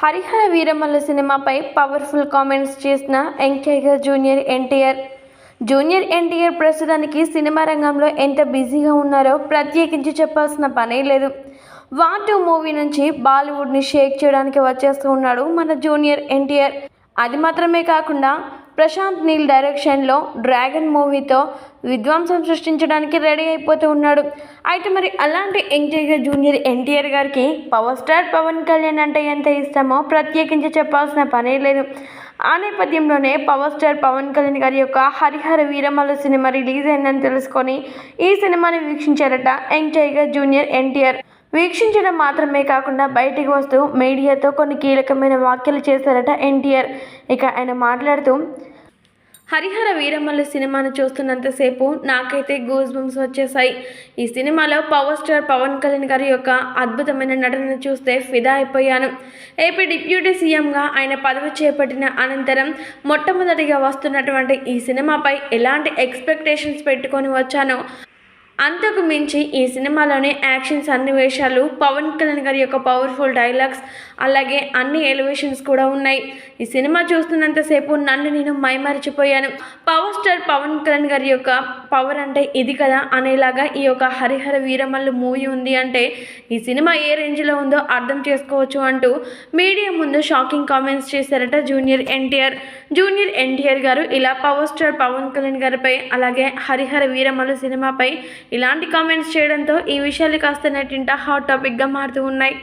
హరిహర వీరమల్ల సినిమాపై powerful comments చేసిన ఎంకేగర్ జూనియర్ ఎన్టీఆర్. జూనియర్ ఎన్టీఆర్ ప్రస్తుతానికి సినిమా రంగంలో ఎంత బిజీగా ఉన్నారో ప్రత్యేకించి చెప్పాల్సిన పనే లేదు. వార్ టూ మూవీ నుంచి బాలీవుడ్ని షేక్ చేయడానికి వచ్చేస్తూ ఉన్నాడు మన జూనియర్ ఎన్టీఆర్. అది మాత్రమే కాకుండా ప్రశాంత్ నీల్ డైరెక్షన్లో డ్రాగన్ మూవీతో విధ్వంసం సృష్టించడానికి రెడీ అయిపోతూ ఉన్నాడు. అయితే మరి అలాంటి ఎన్టీఆర్ జూనియర్ ఎన్టీఆర్ గారికి పవర్ స్టార్ పవన్ కళ్యాణ్ అంటే ఎంత ఇష్టమో ప్రత్యేకించి చెప్పాల్సిన పనే లేదు. ఆ నేపథ్యంలోనే పవర్ స్టార్ పవన్ కళ్యాణ్ గారి యొక్క హరిహర వీరమల్ల సినిమా రిలీజ్ అయిందని తెలుసుకొని ఈ సినిమాని వీక్షించారట యంగ్ టైగర్ జూనియర్ ఎన్టీఆర్. వీక్షించడం మాత్రమే కాకుండా బయటికి వస్తూ మీడియాతో కొన్ని కీలకమైన వ్యాఖ్యలు చేశారట ఎన్టీఆర్. ఇక ఆయన మాట్లాడుతూ హరిహర వీరమల్లు సినిమాను చూస్తున్నంతసేపు నాకైతే గూస్ బంప్స్ వచ్చేసాయి ఈ సినిమాలో పవర్ స్టార్ పవన్ కళ్యాణ్ గారి యొక్క అద్భుతమైన నటనను చూస్తే ఫిదా అయిపోయాను. ఏపీ డిప్యూటీ సీఎంగా ఆయన పదవి చేపట్టిన అనంతరం మొట్టమొదటిగా వస్తున్నటువంటి ఈ సినిమాపై ఎలాంటి ఎక్స్పెక్టేషన్స్ పెట్టుకొని వచ్చానో అంతకు మించి ఈ సినిమాలోని యాక్షన్ సన్నివేశాలు పవన్ కళ్యాణ్ గారి యొక్క పవర్ఫుల్ డైలాగ్స్ అలాగే అన్ని ఎలివేషన్స్ కూడా ఉన్నాయి. ఈ సినిమా చూస్తున్నంతసేపు నన్ను నేను మైమరిచిపోయాను. పవర్ స్టార్ పవన్ కళ్యాణ్ గారి యొక్క పవర్ అంటే ఇది కదా అనేలాగా ఈ యొక్క హరిహర వీరమల్లు మూవీ ఉంది అంటే ఈ సినిమా ఏ రేంజ్లో ఉందో అర్థం చేసుకోవచ్చు అంటూ మీడియా ముందు షాకింగ్ కామెంట్స్ చేశారట జూనియర్ ఎన్టీఆర్. జూనియర్ ఎన్టీఆర్ గారు ఇలా పవర్ స్టార్ పవన్ కళ్యాణ్ గారిపై అలాగే హరిహర వీరమల్లు సినిమాపై ఇలాంటి కామెంట్స్ చేయడంతో ఈ విషయాలు కాస్త నెట్టింట హాట్ టాపిక్గా మారుతూ ఉన్నాయి.